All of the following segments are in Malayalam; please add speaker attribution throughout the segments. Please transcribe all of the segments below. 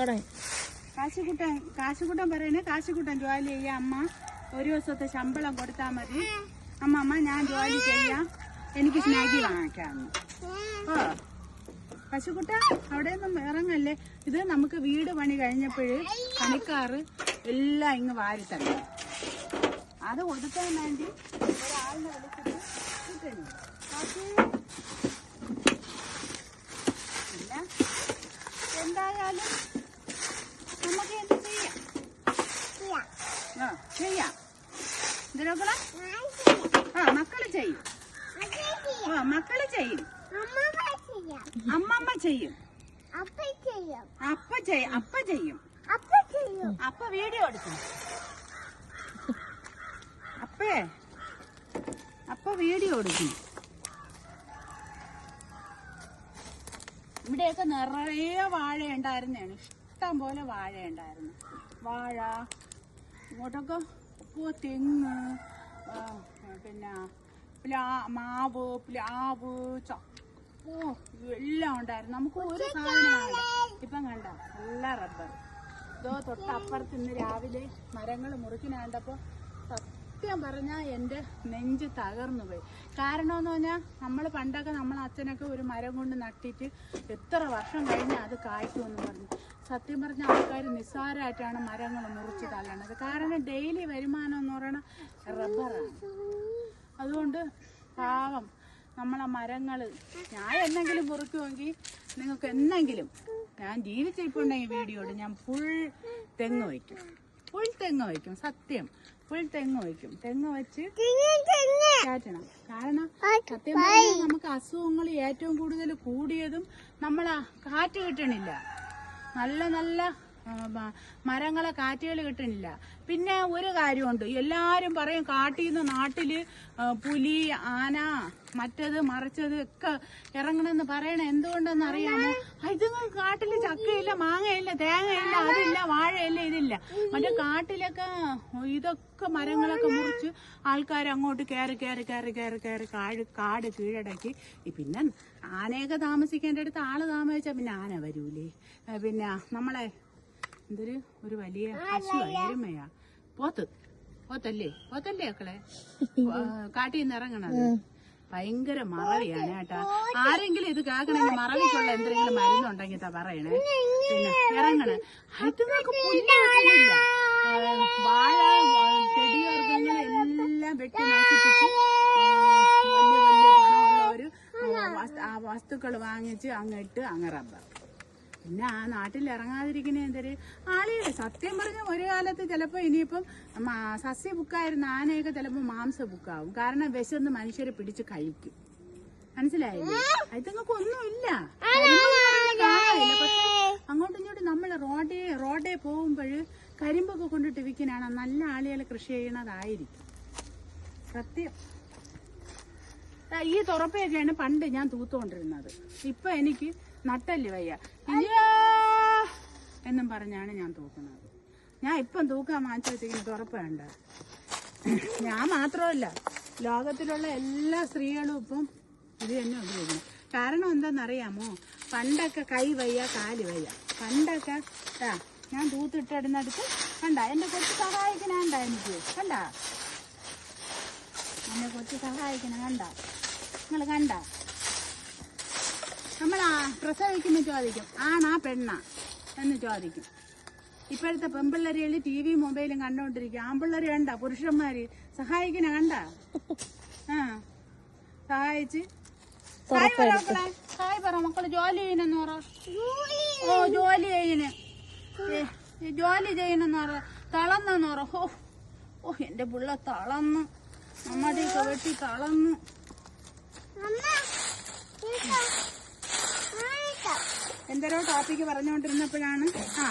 Speaker 1: തുടങ്ങി
Speaker 2: കാശിക്കുട്ടൻ കാശിക്കുട്ടൻ പറയണേ കാശിക്കുട്ടൻ ജോലി ചെയ്യാം അമ്മ. ഒരു ദിവസത്തെ ശമ്പളം കൊടുത്താൽ മതി. അമ്മ അമ്മ ഞാൻ ജോലി ചെയ്യാം. എനിക്ക് സ്നാഗി വാങ്ങിക്കാമെന്ന് ഓ. പശുക്കുട്ട അവിടെ നിന്നും ഇറങ്ങല്ലേ? ഇത് നമുക്ക് വീട് പണി കഴിഞ്ഞപ്പോഴ് പണിക്കാറ് എല്ലാം ഇങ്ങ് വാരി തന്നെ. അത് കൊടുക്കാൻ വേണ്ടി ഒരാളിനെ വിളിച്ചിട്ട് എന്തായാലും നമുക്ക് എന്ത് ചെയ്യാം ആ ചെയ്യാം. ഇതിനൊക്കെ ആ മക്കൾ ചെയ്യും. ആ മക്കൾ ചെയ്യും. അമ്മമ്മ ചെയ്യും. അപ്പ ചെയ്യും അപ്പ ചെയ്യും. അപ്പ വീഡിയോ എടുക്കും. അപ്പേ അപ്പ വീഡിയോ എടുക്കും. ഇവിടെയൊക്കെ നിറയെ വാഴ ഉണ്ടായിരുന്നതാണ് ഇഷ്ടം പോലെ വാഴ ഉണ്ടായിരുന്നു വാഴ ഇങ്ങോട്ടൊക്കെ തെങ്ങ് പിന്നെ പ്ലാ മാവ് പ്ലാവ് ഓ എല്ലാം ഉണ്ടായിരുന്നു. നമുക്ക് ഒരു സാധനം ഇപ്പം കണ്ട നല്ല റബ്ബർ. ഇതോ തൊട്ടപ്പുറത്ത് ഇന്ന് രാവിലെ മരങ്ങൾ മുറിക്കുന്ന കണ്ടപ്പോൾ സത്യം പറഞ്ഞാൽ എന്റെ നെഞ്ച് തകർന്നു പോയി. കാരണം എന്ന് പറഞ്ഞാൽ നമ്മൾ പണ്ടൊക്കെ നമ്മളെ അച്ഛനൊക്കെ ഒരു മരം കൊണ്ട് നട്ടിട്ട് എത്ര വർഷം കഴിഞ്ഞാൽ അത് കായ്ക്കുമെന്ന് പറഞ്ഞു. സത്യം പറഞ്ഞ ആൾക്കാർ നിസ്സാരമായിട്ടാണ് മരങ്ങൾ മുറിച്ച് തള്ളണത്. കാരണം ഡെയിലി വരുമാനം എന്ന് പറയുന്നത് റബ്ബറാണ് അതുകൊണ്ട് പാവം നമ്മളെ മരങ്ങൾ ഞാൻ എന്നെങ്കിലും മുറിക്കുമെങ്കിൽ നിങ്ങൾക്ക് എന്നെങ്കിലും ഞാൻ ജീവിച്ചിരിപ്പുണ്ടെങ്കിൽ വീഡിയോ ഞാൻ ഫുൾ തെങ്ങ് വയ്ക്കും. ഫുൾ തെങ്ങ് വയ്ക്കും. സത്യം. ഫുൾ തെങ്ങ് വയ്ക്കും. തെങ്ങ് വെച്ച് കയറ്റണം കാരണം സത്യം പറഞ്ഞാൽ നമുക്ക് അസുഖങ്ങൾ ഏറ്റവും കൂടുതൽ കൂടിയതും നമ്മൾ കാറ്റ് കിട്ടണില്ല. നല്ല നല്ല മരങ്ങളെ കാറ്റുകൾ കിട്ടണില്ല പിന്നെ ഒരു കാര്യമുണ്ട്. എല്ലാവരും പറയും കാട്ടിൽ നിന്ന് നാട്ടിൽ പുലി ആന മറ്റത് മറിച്ചത് ഒക്കെ ഇറങ്ങണമെന്ന് പറയണ എന്തുകൊണ്ടെന്ന് അറിയാമോ? കാട്ടിൽ ചക്കയില്ല മാങ്ങയില്ല തേങ്ങയില്ല അതില്ല വാഴയില്ല ഇതില്ല. മറ്റേ കാട്ടിലൊക്കെ ഇതൊക്കെ മരങ്ങളൊക്കെ മുറിച്ച് ആൾക്കാർ അങ്ങോട്ട് കയറി കയറി കയറി കയറി കയറി കാട് കാട് കീഴടക്കി. പിന്നെ ആനയൊക്കെ താമസിക്കേണ്ട അടുത്ത് ആൾ താമസിച്ചാൽ പിന്നെ ആന വരൂലേ. പിന്നെ നമ്മളെ എന്തൊരു ഒരു വലിയ പശു എരുമയാ പോത്ത് പോത്തല്ലേ പോത്തല്ലേ മക്കളെ? കാട്ടിൽ നിന്ന് ഇറങ്ങണത്. ഭയങ്കര മറവിയാണ് കേട്ടാ. ആരെങ്കിലും ഇത് കേൾക്കണെങ്കിൽ മറവിക്കുള്ള എന്തെങ്കിലും മരുന്നുണ്ടെങ്കിൽ പറയണേ. പിന്നെ ഇറങ്ങണ്. അതുങ്ങൾക്ക് പുല്ല് കിട്ടുന്നില്ല ആ, വാഴ ചെടിവർഗങ്ങൾ എല്ലാം വെട്ടി നശിപ്പിച്ച് വലിയ വലിയ പണമുള്ള ഒരു വസ്തുക്കൾ വാങ്ങിച്ച് അങ്ങിട്ട് അങ്ങ് റബ്ബർ. പിന്നെ ആ നാട്ടിൽ ഇറങ്ങാതിരിക്കുന്ന എന്തൊരു ആളുകൾ സത്യം പറഞ്ഞ ഒരു കാലത്ത് ചിലപ്പോൾ ഇനിയിപ്പം സസ്യ ബുക്കായിരുന്ന. ആനയൊക്കെ ചിലപ്പോൾ മാംസ ബുക്കാവും. കാരണം വിശന്ന് മനുഷ്യരെ പിടിച്ച് കഴിക്കും. മനസ്സിലായില്ലേ? അതിങ്ങൾക്ക് ഒന്നുമില്ല അങ്ങോട്ടും ഇങ്ങോട്ടും നമ്മൾ റോഡേ റോഡേ പോകുമ്പോൾ കരിമ്പൊക്കെ കൊണ്ടിട്ട് വിൽക്കാനാണ് നല്ല ആളുകൾ കൃഷി ചെയ്യണതായിരിക്കും. സത്യം. ഈ തുറപ്പയൊക്കെയാണ് പണ്ട് ഞാൻ തൂത്തുകൊണ്ടിരുന്നത് ഇപ്പൊ എനിക്ക് നട്ടൽ വയ്യ? അയ്യോ എന്നും പറഞ്ഞാണ് ഞാൻ തൂക്കുന്നത്. ഞാൻ ഇപ്പം തൂക്കാൻ വാങ്ങിച്ചു ഉറപ്പുണ്ട് ഞാൻ മാത്രമല്ല ലോകത്തിലുള്ള എല്ലാ സ്ത്രീകളും ഇപ്പം ഇത് തന്നെ ഉപയോഗിക്കുന്നു. കാരണം എന്താണെന്നറിയാമോ? പണ്ടൊക്കെ കൈ വയ്യ കാൽ വയ്യ. പണ്ടൊക്കെ ആ ഞാൻ തൂത്തിട്ടിടുന്നടുത്ത് കണ്ട എന്റെ കൊച്ചു സഹായിക്കണണ്ട എനിക്ക്? കണ്ട? എന്നെ കൊച്ചു സഹായിക്കണ കണ്ട? നിങ്ങൾ കണ്ട? നമ്മൾ പ്രസവിക്കുമ്പോൾ ചോദിക്കും ആണാ പെണ്ണാ? എന്ന് ചോദിക്കും. ഇപ്പോഴത്തെ പെമ്പിള്ളേരുകൾ ടി വി മൊബൈലും കണ്ടുകൊണ്ടിരിക്കും ആമ്പിള്ളേര് കണ്ട? പുരുഷന്മാര്? സഹായിക്കണ കണ്ട? ആ. സഹായിച്ച്. ഹായ് പറ മക്കളെ. ഹായ് പറ മക്കൾ. ജോലി ചെയ്യണെന്ന് പറ. ഓ ജോലി ചെയ്യണ് ജോലി ചെയ്യണെന്ന് പറ. തളന്നെന്ന് പറ. ഓ ഓ എന്റെ പിള്ള തളന്നു നമ്മുടെ വെട്ടി തളന്നു എന്തരോ ടോപ്പിക്ക് പറഞ്ഞുകൊണ്ടിരുന്നപ്പോഴാണ് ആ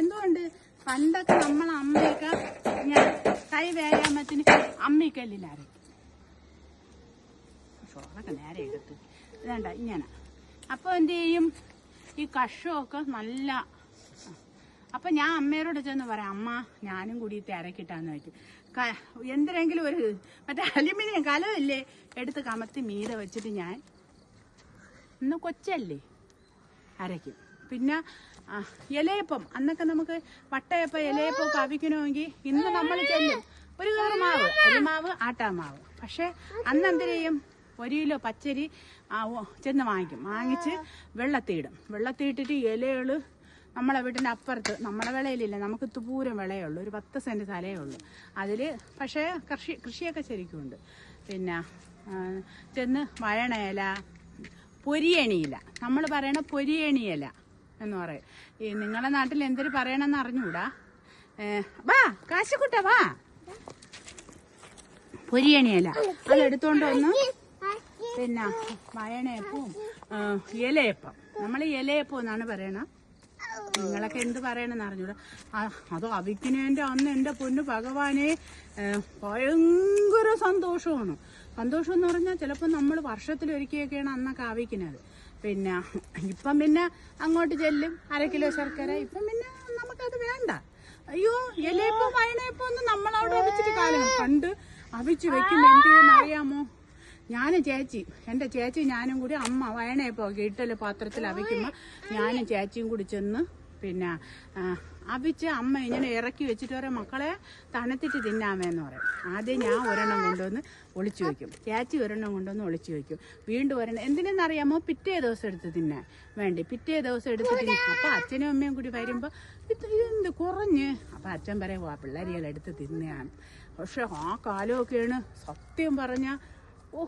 Speaker 2: എന്തുകൊണ്ട്? പണ്ടൊക്കെ നമ്മൾ അമ്മയൊക്കെ ഞാൻ കൈ വ്യായാമത്തിന് അമ്മിക്കല്ലിലാരക്കും ചോറൊക്കെ നേരെ എടുത്ത്. വേണ്ട ഇങ്ങനെ. അപ്പൊ എന്ത് ചെയ്യും? ഈ കഷമൊക്കെ നല്ല അപ്പൊ ഞാൻ അമ്മയോട് ചെന്ന് പറയാം അമ്മ ഞാനും കൂടി തിരക്കിട്ടാന്ന് വെച്ചു എന്തിനെങ്കിലും ഒരു മറ്റേ അലുമിനിയം കലമില്ലേ എടുത്ത് കമത്തി മീത വെച്ചിട്ട് ഞാൻ ഇന്ന് കൊച്ചല്ലേ? അരയ്ക്കും. പിന്നെ ഇലയപ്പം. അന്നൊക്കെ നമുക്ക് വട്ടയപ്പം ഇലയപ്പം ഒക്കെ അവിക്കണമെങ്കിൽ ഇന്ന് നമ്മൾ ചെല്ലും. ഒരു കയറ് മാവ് അരിമാവ് ആട്ടാമാവ്. പക്ഷെ അന്ന് എന്ത് ചെയ്യും? ഒരു കിലോ പച്ചരി ചെന്ന് വാങ്ങിക്കും. വാങ്ങിച്ച് വെള്ളത്തിയിടും വെള്ളത്തിയിട്ടിട്ട് ഇലകൾ നമ്മളെ വീട്ടിന്റെ അപ്പുറത്ത് നമ്മളെ വിളയിലില്ല നമുക്ക് തുപൂരം വിളയേ ഒരു പത്ത് സെന്റ് സ്ഥലമേ ഉള്ളൂ. അതിൽ പക്ഷേ കൃഷി കൃഷിയൊക്കെ ശരിക്കും ഉണ്ട് പിന്നെ ചെന്ന് വഴണയില പൊരിയണിയില നമ്മൾ പറയണ പൊരിയണിയില എന്ന് പറയും. ഈ നിങ്ങളുടെ നാട്ടിൽ എന്തൊരു പറയണമെന്ന് അറിഞ്ഞൂടാ? ഏ, വാ കാശക്കുട്ട വാ. പൊരിയണിയില അതെടുത്തോണ്ട് വന്നു പിന്നെ വയണയപ്പവും ഇലയപ്പം. നമ്മൾ ഇലയപ്പം എന്നാണ് പറയണ. നിങ്ങളൊക്കെ എന്ത് പറയണമെന്ന് അറിഞ്ഞൂടാ. അത് അവിക്കുന്നതിന്റെ അന്ന് എന്റെ പൊന്നു ഭഗവാനെ ഭയങ്കര സന്തോഷമാണ്. സന്തോഷം എന്ന് പറഞ്ഞാൽ ചിലപ്പോൾ നമ്മൾ വർഷത്തിലൊരിക്കലൊക്കെയാണ് അന്നൊക്കെ ആവിക്കുന്നത്. പിന്നെ ഇപ്പം പിന്നെ അങ്ങോട്ട് ചെല്ലും. അര കിലോ ശർക്കര. ഇപ്പം പിന്നെ നമുക്കത് വേണ്ട. അയ്യോ ഇലയപ്പം വയണയപ്പം ഒന്നും നമ്മളവിടെ അവിച്ചിട്ട് കാലം. കണ്ട് അവിച്ച് വെക്കുമ്പോൾ എന്ത് അറിയാമോ ഞാനും ചേച്ചി എന്റെ ചേച്ചി ഞാനും കൂടി അമ്മ വയണയപ്പോൾ ഒക്കെ ഇട്ടൽ പാത്രത്തിൽ അവിക്കുമ്പോൾ ഞാനും ചേച്ചിയും കൂടി ചെന്ന് പിന്നെ അവിച്ച് അമ്മ ഇങ്ങനെ ഇറക്കി വെച്ചിട്ട് പറയും മക്കളെ തണുത്തിട്ട് തിന്നാമെന്ന് പറയും. ആദ്യം ഞാൻ ഒരെണ്ണം കൊണ്ടുവന്ന് ഒളിച്ചു വയ്ക്കും. ചേച്ചി ഒരെണ്ണം കൊണ്ടുവന്ന് ഒളിച്ചു വയ്ക്കും. വീണ്ടും ഒരെണ്ണം. എന്തിനെന്നറിയാമോ? പിറ്റേ ദിവസം എടുത്ത് തിന്നാൻ വേണ്ടി. പിറ്റേ ദിവസം എടുത്ത് തിന്നും അപ്പം അച്ഛനും അമ്മയും കൂടി വരുമ്പോൾ ഇത് ഇതെന്ത് കുറഞ്ഞ്. അപ്പം അച്ഛൻ പറയും ആ പിള്ളേരികൾ എടുത്ത് തിന്നെയാണ് പക്ഷെ ആ കാലമൊക്കെയാണ് സത്യം പറഞ്ഞാൽ ഓ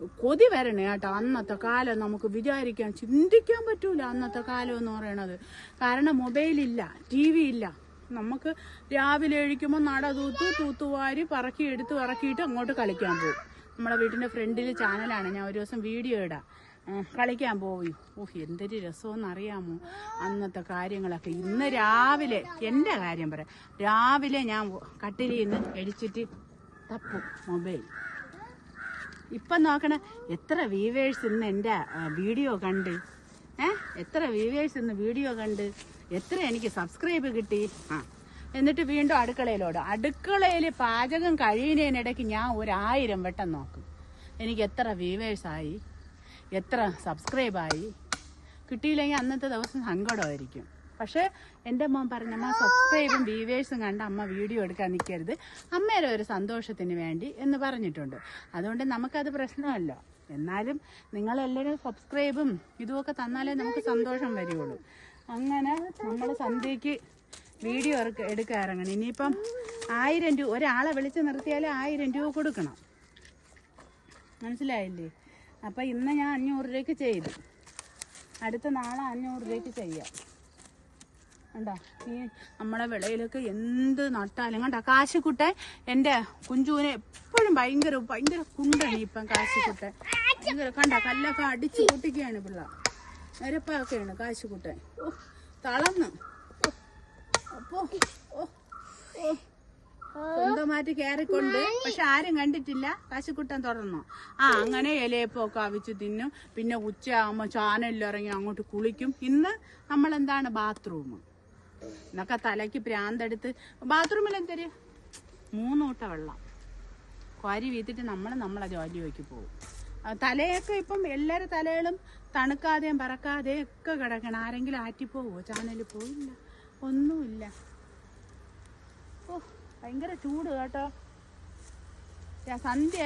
Speaker 2: കൊതി വരണേ കേട്ടോ. അന്നത്തെ കാലം നമുക്ക് വിചാരിക്കാൻ ചിന്തിക്കാൻ പറ്റൂല അന്നത്തെ കാലം എന്ന് പറയണത്. കാരണം മൊബൈലില്ല ടി വി ഇല്ല. നമുക്ക് രാവിലെ എഴിക്കുമ്പോൾ നട തൂത്ത് തൂത്തുവാരി പറക്കി എടുത്ത് പറക്കിയിട്ട് അങ്ങോട്ട് കളിക്കാൻ പോകും. നമ്മുടെ വീട്ടിന്റെ ഫ്രണ്ടിൽ ചാനലാണ്. ഞാൻ ഒരു ദിവസം വീഡിയോ ഇടാം. കളിക്കാൻ പോയി ഓഹ് എന്തൊരു രസമെന്ന് അറിയാമോ? അന്നത്തെ കാര്യങ്ങളൊക്കെ. ഇന്ന് രാവിലെ എന്റെ കാര്യം പറയാം. രാവിലെ ഞാൻ കട്ടിലിന്ന് എഴിച്ചിട്ട് തപ്പും മൊബൈൽ. ഇപ്പം നോക്കണേ എത്ര വ്യൂവേഴ്സ് ഇന്ന് എന്റെ വീഡിയോ കണ്ട്? ഏ? എത്ര വ്യൂവേഴ്സ് ഇന്ന് വീഡിയോ കണ്ട്? എത്ര എനിക്ക് സബ്സ്ക്രൈബ് കിട്ടി? ആ. എന്നിട്ട് വീണ്ടും അടുക്കളയിലോട്. അടുക്കളയിൽ പാചകം കഴിയുന്നതിനിടയ്ക്ക് ഞാൻ ഒരായിരം വട്ടം നോക്കും. എനിക്ക് എത്ര വ്യൂവേഴ്സായി എത്ര സബ്സ്ക്രൈബായി കിട്ടിയില്ലെങ്കിൽ അന്നത്തെ ദിവസം സങ്കടമായിരിക്കും. പക്ഷേ എന്റെ മോൻ പറഞ്ഞ അമ്മ സബ്സ്ക്രൈബും വീവേഴ്സും കണ്ട് അമ്മ വീഡിയോ എടുക്കാൻ നിൽക്കരുത് അമ്മയുടെ ഒരു സന്തോഷത്തിന് വേണ്ടി എന്ന് പറഞ്ഞിട്ടുണ്ട്. അതുകൊണ്ട് നമുക്കത് പ്രശ്നമല്ല. എന്നാലും നിങ്ങളെല്ലാവരും സബ്സ്ക്രൈബും ഇതുമൊക്കെ തന്നാലേ നമുക്ക് സന്തോഷം വരികയുള്ളൂ അങ്ങനെ നമ്മൾ സന്ധ്യയ്ക്ക് വീഡിയോ എടുക്കാൻ ഇറങ്ങണം. ഇനിയിപ്പം ആയിരം രൂപ ഒരാളെ വിളിച്ച് നിർത്തിയാൽ ആയിരം രൂപ കൊടുക്കണം. മനസ്സിലായില്ലേ? അപ്പം ഇന്ന് ഞാൻ അഞ്ഞൂറ് രൂപയ്ക്ക് ചെയ്തു. അടുത്ത നാളെ അഞ്ഞൂറ് രൂപയ്ക്ക് ചെയ്യാം. കണ്ടോ? ഈ നമ്മളെ വിളയിലൊക്കെ എന്ത് നട്ടാലും കണ്ട? കാശിക്കുട്ടെ എന്റെ കുഞ്ചുവിനെ എപ്പോഴും ഭയങ്കര ഭയങ്കര കുണ്ടാണ് ഇപ്പം കാശിക്കുട്ടെ ഭയങ്കര കണ്ട? കല്ലൊക്കെ അടിച്ചു പൊട്ടിക്കുകയാണ് പിള്ള. നിരപ്പൊക്കെയാണ് കാശിക്കുട്ടെ ഓ, അപ്പോ ഓ കയറിക്കൊണ്ട് പക്ഷെ ആരും കണ്ടിട്ടില്ല. കാശിക്കുട്ടൻ തുടർന്നു. ആ അങ്ങനെ ഇലയപ്പൊക്കെ അവിച്ച് തിന്നും. പിന്നെ ഉച്ചയാകുമ്പോൾ ചാനലിൽ ഇറങ്ങി അങ്ങോട്ട് കുളിക്കും. ഇന്ന് നമ്മൾ എന്താണ് ബാത്റൂം. എന്നൊക്കെ തലയ്ക്ക് പ്രാന്തെടുത്ത് ബാത്റൂമിൽ എന്തര് മൂന്ന് കൂട്ട വെള്ളം. കോരി വീത്തിട്ട് നമ്മൾ നമ്മളെ ജോലിയൊക്കെ പോകും. തലയൊക്കെ ഇപ്പം എല്ലാവരും തലകളും തണുക്കാതെയും പറക്കാതെയും ഒക്കെ കിടക്കണം. ആരെങ്കിലും ആറ്റിപ്പോവോ? ചാനലിൽ പോയില്ല. ഒന്നുമില്ല. ഓ ഭയങ്കര ചൂട് കേട്ടോ. സന്ധ്യ